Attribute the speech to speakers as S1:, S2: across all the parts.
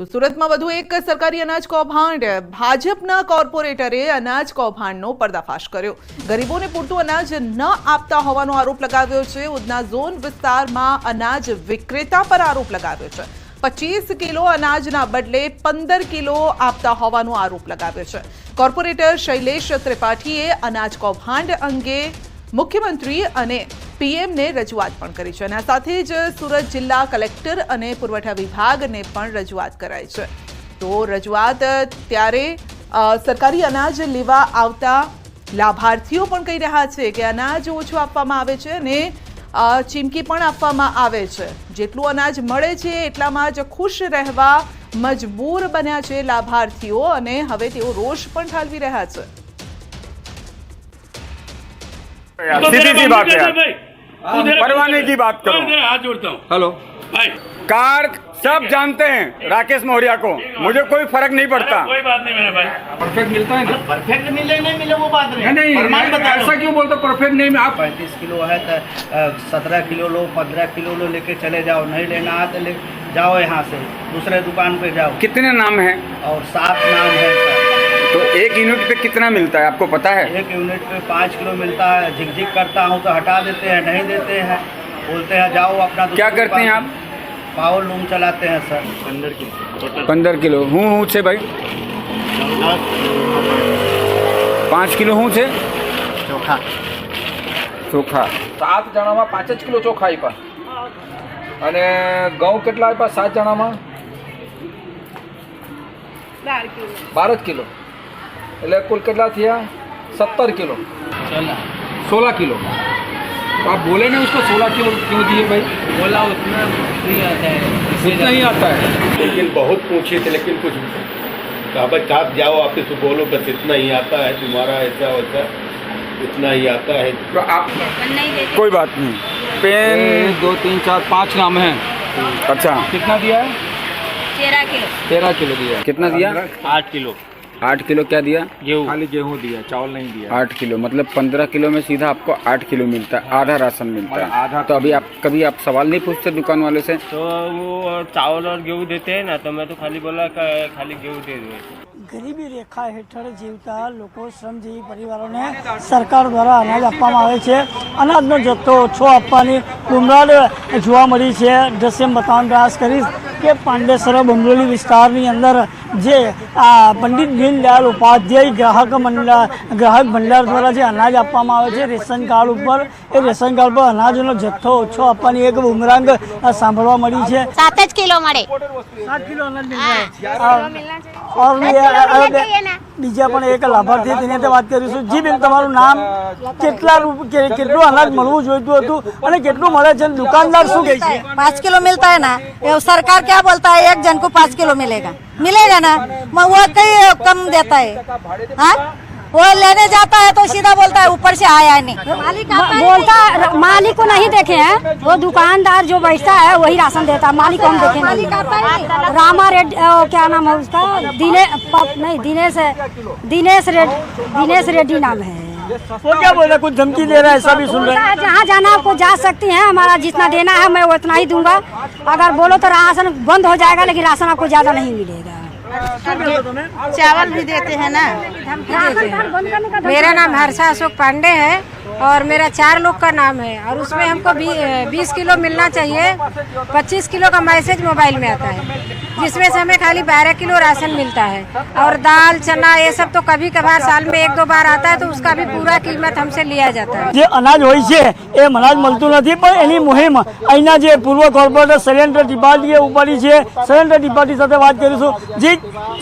S1: તો સુરતમાં વધુ એક સરકારી અનાજ કૌભાંડ ભાજપના કોર્પોરેટરે અનાજ કૌભાંડનો પર્દાફાશ કર્યો. ગરીબોને પૂરતું અનાજ ન આપતા હોવાનો આરોપ લગાવ્યો છે. ઉધના ઝોન વિસ્તારમાં અનાજ વિક્રેતા પર આરોપ લગાવ્યો છે. પચીસ કિલો અનાજના બદલે પંદર કિલો આપતા હોવાનો આરોપ લગાવ્યો છે. કોર્પોરેટર શૈલેષ ત્રિપાઠીએ અનાજ કૌભાંડ અંગે મુખ્યમંત્રી અને પીએમને રજૂઆત પણ કરી છે અને આ સાથે જ સુરત જિલ્લા કલેક્ટર અને પુરવઠા વિભાગને પણ રજૂઆત કરાઈ છે. તો રજૂઆત ત્યારે સરકારી અનાજ લેવા આવતા લાભાર્થીઓ પણ કહી રહ્યા છે કે અનાજ ઓછું આપવામાં આવે છે અને ચીમકી પણ આપવામાં આવે છે. જેટલું અનાજ મળે છે એટલામાં જ ખુશ રહેવા મજબૂર બન્યા છે લાભાર્થીઓ અને હવે તેઓ રોષ પણ ઠાલવી રહ્યા છે.
S2: है परवाने की बात करो।
S3: हाथ जोड़ता हूँ।
S4: हेलो।
S3: भाई।
S2: कार सब जानते हैं राकेश मौर्या को। मुझे कोई फ़र्क नहीं पड़ता।
S3: कोई बात नहीं मेरा भाई।
S4: परफेक्ट मिलता है ना?
S5: परफेक्ट मिले नहीं मिले वो बात नहीं।
S4: नहीं
S5: प्रमाण
S4: नहीं
S5: बता
S4: ऐसा क्यों बोलते परफेक्ट नहीं मैं आप
S5: पैंतीस किलो है तो सत्रह किलो लो पंद्रह किलो लो लेके चले जाओ। नहीं लेना है तो ले जाओ यहाँ से दूसरे दुकान पे जाओ।
S2: कितने नाम है?
S5: और सात नाम है सर।
S2: तो एक यूनिट पे कितना मिलता है आपको पता है
S5: एक यूनिट पे पाँच किलो मिलता है झिक झिक करता हूँ तो हटा देते हैं नहीं देते हैं बोलते हैं जाओ अपना दूसरी
S2: क्या करते हैं
S5: दुकान- पावर लूम चलाते हैं सर
S2: पंद्रह किलो હું હું છે ભાઈ પાંચ કિલો શું છે
S5: चोखा
S2: ચોખા
S4: સાત જણામાં પાંચ જ કિલો ચોખા આપ્યા અને ઘઉં કેટલા આપ્યા સાત જણામાં બાર જ કિલો એટલે કુલ કેટલા થયા सत्तर किलो सोलह किलो तो आप बोले नहीं उसको सोलह किलो क्यों दिए भाई बोला उतना उतना ही आता है
S6: लेकिन बहुत पूछे थे लेकिन कुछ कहा भाई आप जाओ आपसे तो बोलो बस इतना ही आता है तुम्हारा ऐसा वैसा इतना ही आता है
S2: तो आप
S7: नहीं देते
S2: कोई बात नहीं पेन
S4: एक दो तीन चार पाँच नाम हैं
S2: अच्छा
S4: कितना दिया है
S7: तेरह किलो
S4: तेरह किलो दिया है
S2: कितना दिया
S6: आठ किलो
S2: आठ किलो क्या दिया
S4: खाली गेहूँ दिया चावल नहीं दिया
S2: आठ किलो मतलब पंद्रह किलो में सीधा आपको आठ किलो मिलता है आधा राशन मिलता है
S4: आधा
S2: तो अभी आप कभी आप सवाल नहीं पूछते दुकान वाले से
S8: तो वो चावल और गेहूँ देते हैं ना तो मैं तो खाली बोला क- खाली गेहूँ दे दो
S9: ગરીબી રેખા હેઠળ જીવતા લોકો શ્રમજીવી પરિવારોને સરકાર દ્વારા અનાજ આપવામાં આવે છે અનાજનો જથ્થો ઓછો આપવાની ગુમરાડ જોવા મળી છે દ્રશ્ય બતાવવાનો પ્રયાસ કરીશ કે પાંડેસર બમરોલી વિસ્તારની અંદર જે આ પંડિત દીનદયાળ ઉપાધ્યાય ગ્રાહક મંડળ ગ્રાહક ભંડાર દ્વારા જે અનાજ આપવામાં આવે છે રેશન કાર્ડ ઉપર. એ રેશન કાર્ડ પર અનાજનો જથ્થો ઓછો આપવાની એક બુમરાંગ સાંભળવા મળી છે.
S7: સાત જ કિલો મળે.
S9: સાત કિલો અનાજ મિલ
S7: हाँ,
S9: रहा है।
S7: मिलना चाहिए
S9: और
S7: दस
S9: ये-
S7: किलो मिलना
S9: और
S7: चाहिए ना
S9: બીજા પણ એક લાભાર્થી તેની સાથે વાત કરીશું જી બેન તમારું નામ કેટલા રૂપ- કે- કેટલું અનાજ મળવું જોઈતું હતું અને કેટલું મળે છે દુકાનદાર શું કહે છે
S10: पाँच किलो मिलता है ना ये सरकार क्या बोलता है एक जन को पाँच किलो मिलेगा मिलेगा ना म- वो कई कम देता है हाँ वो लेने जाता है तो सीधा बोलता है ऊपर से आया नहीं। मालिक
S11: बोलता मालिक को नहीं देखे हैं। वो दुकानदार जो बैठता है वही राशन देता है। मालिक को हम देखे नहीं। रामा रेड क्या नाम है उसका? दिने नहीं दिनेश दिनेश रेड दिनेश रेड्डी नाम है।
S9: वो क्या बोल रहा है? कुछ धमकी दे रहा है ऐसा भी सुन रहे हैं
S11: जहाँ जाना आपको जा सकती हैं हमारा जितना देना है मैं उतना ही दूँगा। अगर बोलो तो राशन बंद हो जाएगा लेकिन राशन आपको ज़्यादा नहीं मिलेगा।
S10: चावल भी देते हैं ना? मेरा नाम हर्षा अशोक पांडे है और मेरा चार लोग का नाम है और उसमें हमको बीस किलो मिलना चाहिए, पच्चीस किलो का मैसेज मोबाइल में आता है। जिसमें से हमें खाली बारह किलो राशन मिलता है और दाल चना ये सब तो कभी कभार साल में एक दो बार आता है तो उसका भी पूरा कीमत हमसे लिया जाता है
S9: જે અનાજ હોય છે એ અનાજ મળતું નથી પણ એની મુહિમ અહીંના જે પૂર્વ કોર્પોરેટર શૈલેન્દ્ર ત્રિપાઠીએ ઉપાડી છે શૈલેન્દ્ર ત્રિપાઠી સાથે વાત કરીશું જે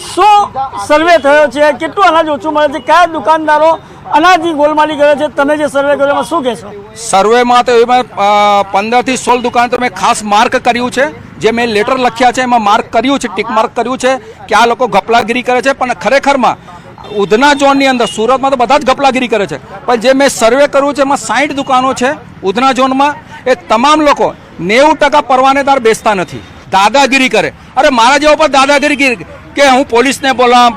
S9: શું સર્વે થયો છે કેટલું અનાજ ઓછું મળે છે કયા દુકાનદારો અનાજની ગોલમાલી કરે છે તમે જે સર્વે કર્યો એમાં શું કહેશો
S4: સર્વેમાં તો એમાં પંદરથી સોળ દુકાન તો મેં ખાસ માર્ક કર્યું છે જે મેં લેટર લખ્યા છે, એમાં માર્ક કર્યું છે ટીક માર્ક કર્યું છે કે આ લોકો ગપલાગીરી કરે છે, પણ ખરેખરમાં ઉધના ઝોનની અંદર, સુરતમાં તો બધા જ ગપલાગીરી કરે છે. પણ જે મેં સર્વે કર્યું છે, એમાં સાઠ દુકાનો છે ઉધના ઝોનમાં, એ તમામ લોકો નેવું ટકા પરવાનેદાર બેસતા નથી. દાદાગીરી કરે. અરે મારા જેવા પર દાદાગીરી કે હું પોલીસને બોલાવ,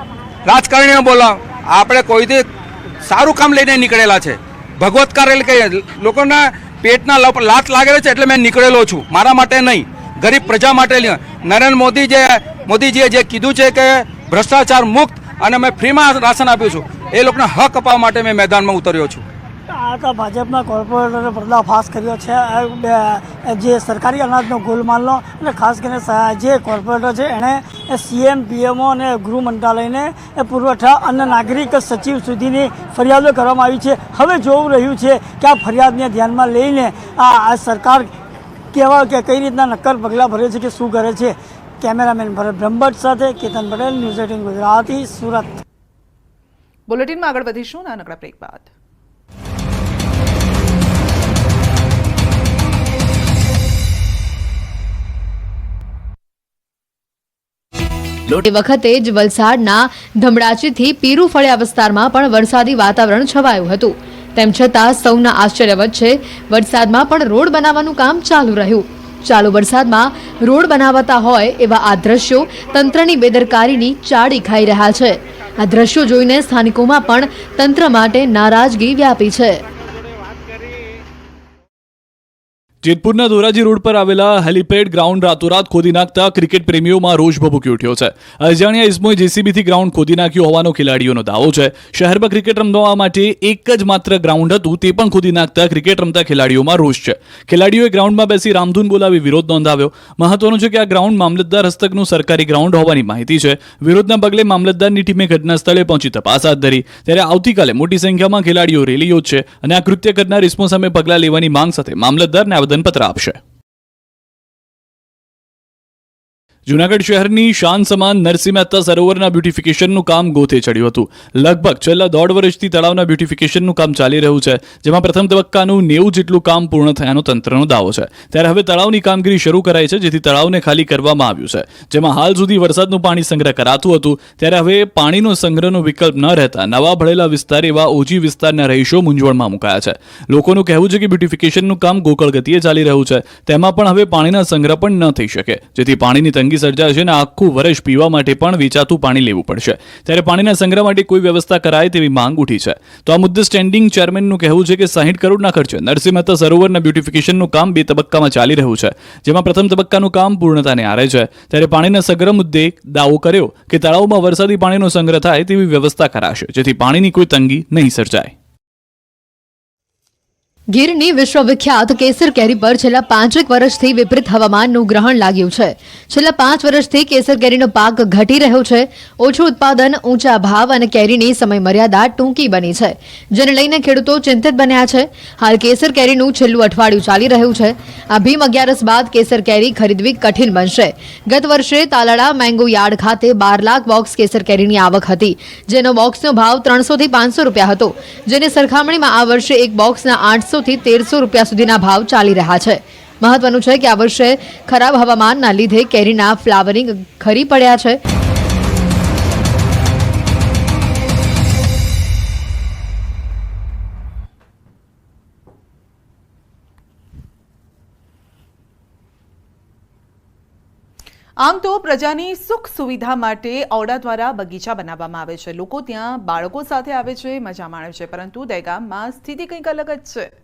S4: રાજકારણીને બોલાવ, આપણે કોઈથી સારું કામ લઈને નીકળેલા છે. ભગવત કરેલ કે લોકોના પેટના લાત લાગેલો છે એટલે મેં નીકળેલો છું. મારા માટે નહીં. ગરીબ પ્રજા માટે. નરેન્દ્ર મોદી જે, મોદીજીએ જે કીધું છે કે ભ્રષ્ટાચાર મુક્ત અને મેં ફ્રીમાં રાશન આપ્યું છું, એ લોકોને હક અપાવવા માટે મેં મેદાનમાં ઉતર્યો છું.
S9: આ તો ભાજપના કોર્પોરેટરે પર્દાફાશ કર્યો છે. જે સરકારી અનાજનો ગોલમાલનો અને ખાસ કરીને જે કોર્પોરેટર છે, એણે સીએમ, પીએમઓ અને ગૃહ મંત્રાલયને પુરવઠા અને નાગરિક સચિવ સુધીની ફરિયાદો કરવામાં આવી છે. હવે જોવું રહ્યું છે કે આ ફરિયાદને ધ્યાનમાં લઈને આ સરકાર કેવા કે કઈ રીતના નક્કર પગલાં ભરે છે કે શું કરે છે? કેમેરામેન ભરત બ્રહ્મભટ્ટ સાથે કેતન પટેલ ન્યૂઝ એટીન ગુજરાતી સુરત.
S1: બુલેટિનમાં આગળ વધીશું નાનકડા બ્રેક બાદ.
S12: એ વખતે જ વલસાડના ધમડાચીથી પીરુ ફળિયા વિસ્તારમાં પણ વરસાદી વાતાવરણ છવાયું હતું. તેમ છતાં સૌના આશ્ચર્ય વચ્ચે વરસાદમાં પણ રોડ બનાવવાનું કામ ચાલુ રહ્યું. ચાલુ વરસાદમાં રોડ બનાવતા હોય એવા આ દ્રશ્યો તંત્રની બેદરકારીની ચાડી ખાઈ રહ્યા છે. આ દ્રશ્યો જોઈને સ્થાનિકોમાં પણ તંત્ર માટે નારાજગી વ્યાપી છે.
S13: જેતપુરના ધોરાજી રોડ પર આવેલા હેલિપેડ ગ્રાઉન્ડ રાતોરાત ખોદી નાખતા ક્રિકેટ પ્રેમીઓમાં રોષ ભભૂકી ઉઠ્યો છે. અજાણ્યા ઇસમોએ જેસીબીથી ગ્રાઉન્ડ ખોદી નાખ્યું હોવાનો ખેલાડીઓનો દાવો છે. શહેરમાં ક્રિકેટ રમવા માટે એક જ માત્ર ગ્રાઉન્ડ હતું, તે પણ ખોદી નાખતા ક્રિકેટ રમતા ખેલાડીઓમાં રોષ છે. ખેલાડીઓએ ગ્રાઉન્ડમાં બેસી રામધૂન બોલાવી વિરોધ નોંધાવ્યો. મહત્વનું છે કે આ ગ્રાઉન્ડ મામલતદાર હસ્તકનું સરકારી ગ્રાઉન્ડ હોવાની માહિતી છે. વિરોધના પગલે મામલતદારની ટીમે ઘટના સ્થળે પહોંચી તપાસ હાથ ધરી. ત્યારે આવતીકાલે મોટી સંખ્યામાં ખેલાડીઓ રેલી યોજશે અને આ કૃત્ય કરનાર ઇસમો સામે પગલાં લેવાની માંગ સાથે મામલતદારને આવેદનપત્ર આપશે જૂનાગઢ શહેરની શાન સમાન નરસિંહ મહેતા સરોવરના બ્યુટિફિકેશનનું કામ ગોથે ચડ્યું હતું. લગભગ છેલ્લા દોઢ વર્ષથી તળાવના બ્યુટિફિકેશનનું કામ ચાલી રહ્યું છે, જેમાં પ્રથમ તબક્કાનું નેવું જેટલું કામ પૂર્ણ થયાનો તંત્રનો દાવો છે. ત્યારે હવે તળાવની કામગીરી શરૂ કરાઈ છે, જેથી તળાવને ખાલી કરવામાં આવ્યું છે. જેમાં હાલ સુધી વરસાદનું પાણી સંગ્રહ કરાતું હતું, ત્યારે હવે પાણીનો સંગ્રહનો વિકલ્પ ન રહેતા નવા ભળેલા વિસ્તાર એવા ઓજી વિસ્તારના રહીશો મૂંઝવણમાં મુકાયા છે. લોકોનું કહેવું છે કે બ્યુટિફિકેશનનું કામ ગોકળ ગતિએ ચાલી રહ્યું છે, તેમાં પણ હવે પાણીના સંગ્રહ પણ ન થઈ શકે, જેથી પાણીની તંગી સર્જાશે અને આખું વર્ષ પીવા માટે પણ વેચાતું પાણી લેવું પડશે. ત્યારે પાણીના સંગ્રહ માટે કોઈ વ્યવસ્થા કરાય તેવી માંગ ઉઠી છે. તો આ મુદ્દે સ્ટેન્ડિંગ ચેરમેનનું કહેવું છે કે સાહીઠ કરોડના ખર્ચે નરસિંહ મહેતા સરોવરના બ્યુટિફિકેશનનું કામ બે તબક્કામાં ચાલી રહ્યું છે. જેમાં પ્રથમ તબક્કાનું કામ પૂર્ણતાને આરે છે. ત્યારે પાણીના સંગ્રહ મુદ્દે દાવો કર્યો કે તળાવમાં વરસાદી પાણીનો સંગ્રહ થાય તેવી વ્યવસ્થા કરાશે. જેથી પાણીની કોઈ તંગી નહીં સર્જાય.
S12: ગીરની વિશ્વવિખ્યાત કેસર કેરી પર છેલ્લા પાંચેક વર્ષથી વિપરીત હવામાનનું ગ્રહણ લાગ્યું છે. છેલ્લા પાંચ વર્ષથી કેસર કેરીનો પાક ઘટી રહ્યો છે. ઓછું ઉત્પાદન, ઊંચા ભાવ અને કેરીની સમયમર્યાદા ટૂંકી બની છે. જેને લઈને ખેડૂતો ચિંતિત બન્યા છે. હાલ કેસર કેરીનું છેલ્લું અઠવાડિયું ચાલી રહ્યું છે. આ ભીમ અગિયારસ બાદ કેસર કેરી ખરીદવી કઠિન બનશે. ગત વર્ષે તાલાળા, મેંગો યાર્ડ ખાતે બાર લાખ બોક્સ કેસર કેરીની આવક હતી. જેનો બોક્સનો ભાવ ત્રણસોથી પાંચસો રૂપિયા હતો. જેની સરખામણીમાં આ વર્ષે એક બોક્સના આઠસો થી તેરસો રૂપિયા સુધીના ભાવ ચાલી રહ્યા છે. મહત્વનું છે કે આ વર્ષે ખરાબ હવામાનના લીધે કેરીના ફ્લાવરિંગ ખરી પડ્યા છે.
S1: આમ તો પ્રજાની સુખ સુવિધા માટે ઓરડા દ્વારા બગીચા બનાવવામાં આવે છે. લોકો ત્યાં બાળકો સાથે આવે છે, મજા માણે છે, પરંતુ દહેગામમાં સ્થિતિ કંઈક અલગ જ છે.